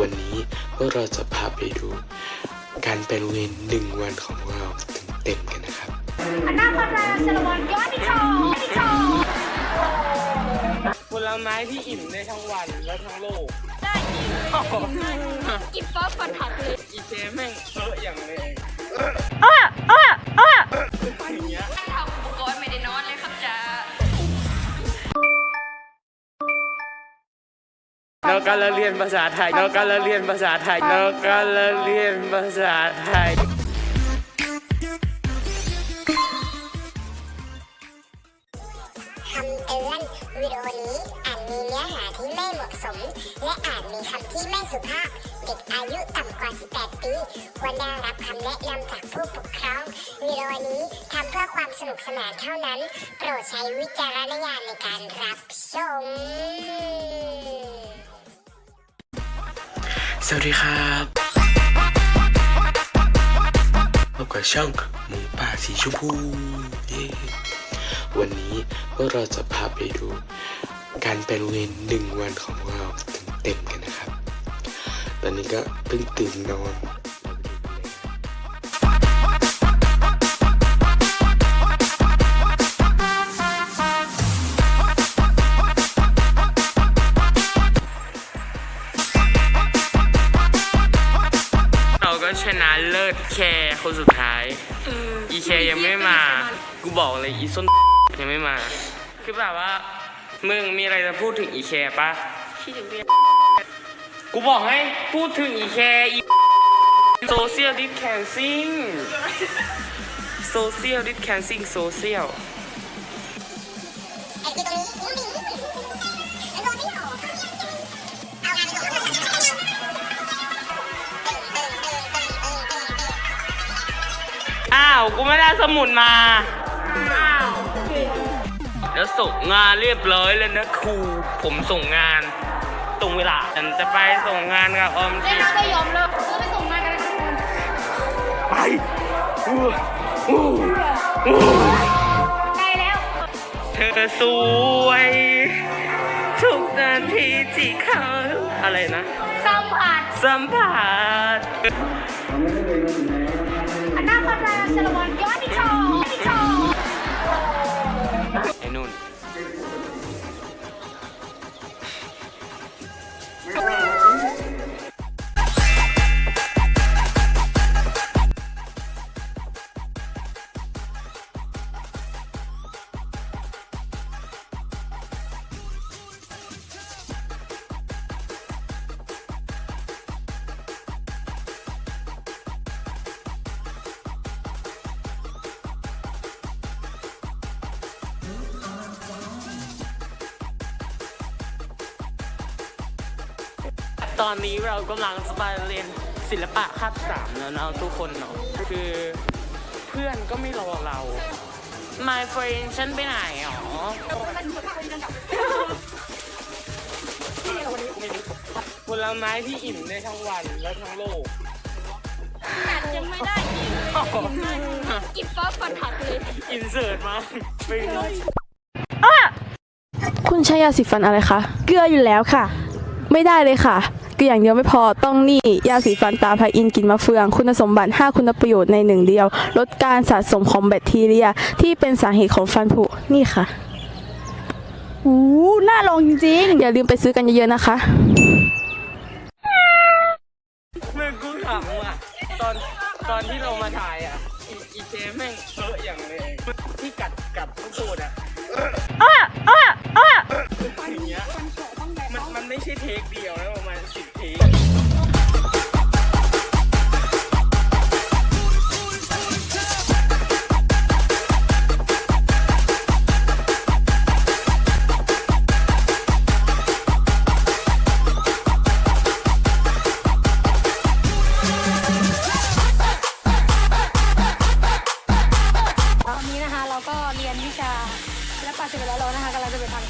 วันนี้พวกเราจะพาไปดู การไปโรงเรียนหนึ่งวันของพวกเราเต็มๆกันนะครับ Anak pada Selawan Yoniko Yoniko ผลไม้ที่อิ่มได้ทั้งวันและทั้งโลกได้กินเฟิร์สฟันหักเลยอีเจแม่งเอออย่างเลย แล้วการเรียนภาษาไทยแล้วการเรียนภาษาไทยแล้วการเรียนภาษาไทยคำเตือนวิดีโอนี้อาจมีเนื้อหาที่ไม่เหมาะสม และอาจมีคำที่ไม่สุภาพ เด็กอายุต่ำกว่า 18 ปีควรได้รับคำแนะนำจากผู้ปกครองวิดีโอนี้ทำเพื่อความสนุกสนานเท่านั้น โปรดใช้วิจารณญาณในการรับชม สวัสดีครับพบกับช่องหมูป่าสีชมพูวันนี้พวกเราจะพาไปดู การไปโรงเรียนหนึ่งวันของเราเต็มๆกันนะครับ ตอนนี้ก็เพิ่งตื่นนอน ชนะเลิศแคร์คนสุดท้าย อีแคร์ยังไม่มา กูบอกเลยอีส้นยังไม่มา คือแบบว่า มึงมีอะไรจะพูดถึงอีแคร์ปะกูบอกให้พูดถึงอีแคร์อีโซเชียลดิสแคนซิ่งโซเชียลดิสแคนซิ่งโซเชียลไอ้ที่ตรงนี้ กูไม่ได้สมุดมาแล้วส่งงานเรียบร้อยแล้วนะครู ผมส่งงานตรงเวลาฉันจะไปส่งงานกับออมได้สินนะไม่ยอมเลิกก็ไปส่งงานกันเลยทุกคนไปอู้อู้อู้ใกล้แล้ว เธอสวยทุกนาทีที่เขาอะไรนะ สัมผัส สัมผัส Sana one, go! ตอนนี้เรากำลังจะไปเรียนศิลปะคาบสามแล้วเนาะทุกคนเนาะคือเพื่อนก็ไม่รอเรา My friend ฉันไปไหนอ๋อผลไม้ที่อิ่มได้ทั้งวันและทั้งโลกกัดยังไม่ได้กินเฟิร์สฟันหักเลย อินเสิร์ตมาเป็นคุณใช้ยาสีฟันอะไรคะ เกลืออยู่แล้วค่ะ ไม่ได้เลยค่ะ เกลืออย่างเดียวไม่พอต้องนี่ยาสีฟันตาไพอินกลินมะเฟือง คุณสมบัติ 5 คุณประโยชน์ในหนึ่งเดียว ลดการสะสมของแบคทีเรียที่เป็นสาเหตุของฟันผุนี่ค่ะอู้น่าลองจริงอย่าลืมไปซื้อกันเยอะๆนะคะเมื่อกูถามอะตอนตอนที่เรามาถ่ายอะอีอีเจแม่งเอออย่างเลยที่กัดกับข้าวโพดอะ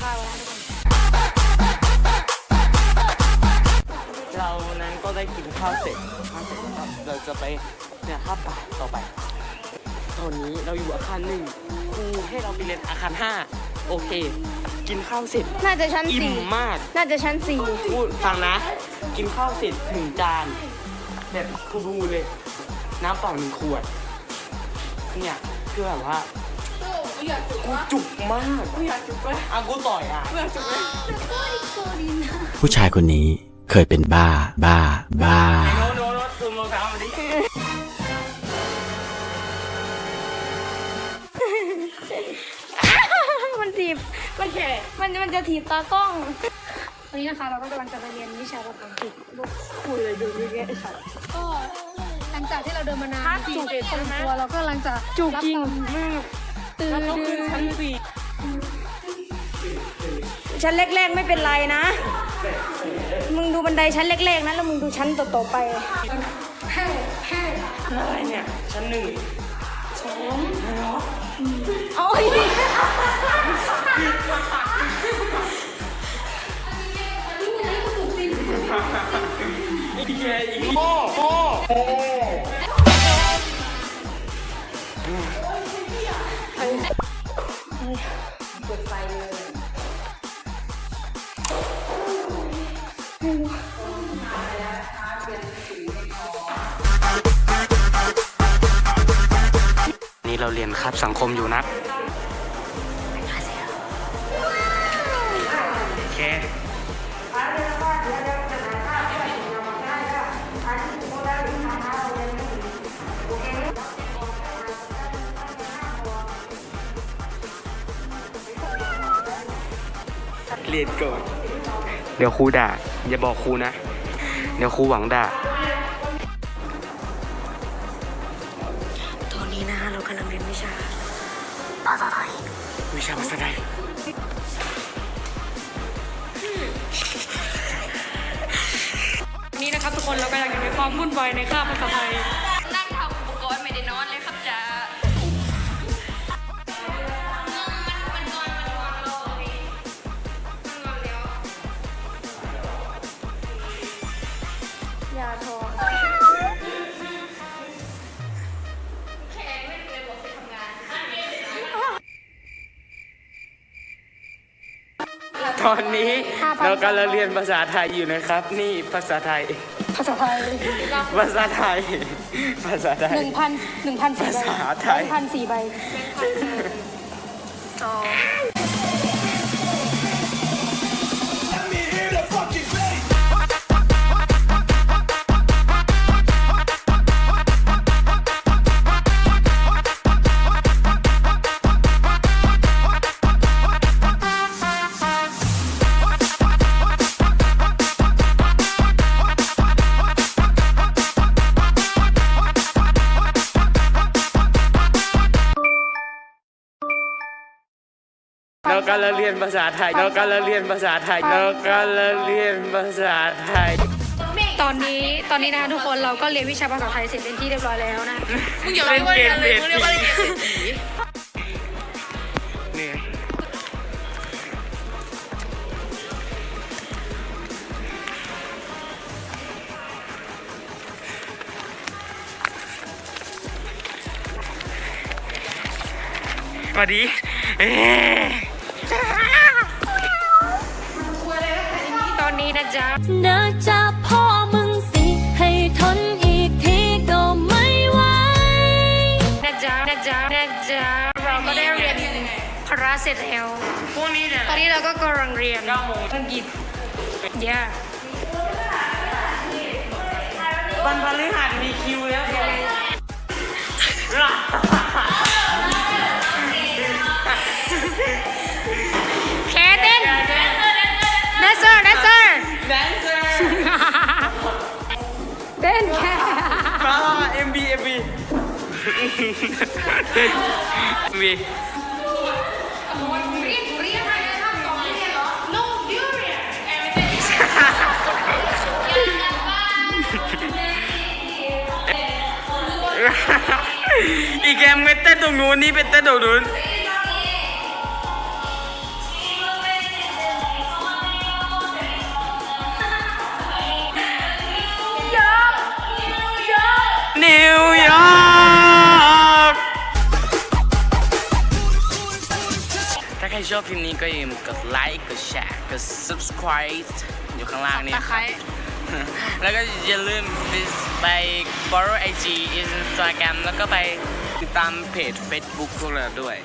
ข้าวแล้วทุกคนเรานั้นก็ได้กินข้าวเสร็จข้าวเสร็จแล้วเราจะไปเนี่ยข้าวป่าต่อไป ตอนนี้เราอยู่อาคารหนึ่งครูให้เราไปเรียนอาคารห้าโอเค กินข้าวเสร็จน่าจะชั้นอิ่สี่มมาก น่าจะชั้นสี่พูดฟังนะ กินข้าวเสร็จหนึ่งจาน แบบคูดูเลย น้ำเปล่าหนึ่งขวด เนี่ยคือแบบว่า กูจุกมากกูอยากจุกเลยอะกูต่อยอะผู้ชายคนนี้เคยเป็นบ้า บ้า บ้า โน้ตโน้ตโน้ตซูมรองเท้ามาดิมันถีบมันมันมันจะถีบตากล้อง วันนี้นะคะเราก็กำลังจะไปเรียนวิชาภาษาอังกฤษลูกคุยเลยดูวิแกค่ะก็หลังจากที่เราเดินมานานจุกพอสมควรเราก็กำลังจะจุกจริงมาก ตื่นชั้นสี่ชั้นแรกๆไม่เป็นไรนะ มึงดูบันไดชั้นเล็กๆนะแล้วมึงดูชั้นต่อๆไปอะไรเนี่ย ชั้นหนึ่งโอ้ยอีแกอีกโม่โม่นี่เราเรียนครับสังคมอยู่นะ รียนก่อน เดี๋ยวครูด่า อย่าบอกครูนะ เดี๋ยวครูหวังด่า ตอนนี้นะคะเรากำลังเรียนวิชาวิชาภาษาไทยนี่นะครับทุกคนเรากำลังอยู่ในความวุ่นวายในคาบภาษาไทย ตอนนี้เรากำลังเรียนภาษาไทยอยู่นะครับ นี่ภาษาไทย ภาษาไทยภาษาไทย ภาษาไทยหนึ่งพันหนึ่งพันสี่ใบภาษาไทยหนึ่งพันสี่ใบ เรากำลังเรียนภาษาไทย เรากำลังเรียนภาษาไทย เรากำลังเรียนภาษาไทย ตอนนี้ตอนนี้นะคะทุกคนเราก็เรียนวิชาภาษาไทยเสร็จเป็นที่เรียบร้อยแล้วนะมึงอย่าเล่นเกมเศรษฐีเนี่ยสวัสดี อ๊ะตอนนี้นะจ๊ะนะจ๊ะพ่อมึงสิ ให้ทนอีกทีก็ไม่ไหวนะจ๊ะนะจ๊ะนะจ๊ะเราก็ได้เรียนพระเสร็จแล้วพวกนี้เนี่ยตอนนี้เราก็กำลังเรียนเก้าโมงอังกฤษเดี๋ยววันพฤหัสมีคิวแล้วแค MB MB MB อีกแกมไม่เต้นตรงนู้นนี่เป็นเต้นตรงนู้นนิ ร์กตะแครชอบคลิปนี้ก็อย่าลืมกดไลค์กดแชร์กด subscribe อยู่ข้างล่างนี่ตะไคร้แล้วก็อย่าลืมไป follow IG Instagram แล้วก็ไปติดตามเพจ Facebook พวกเราด้วย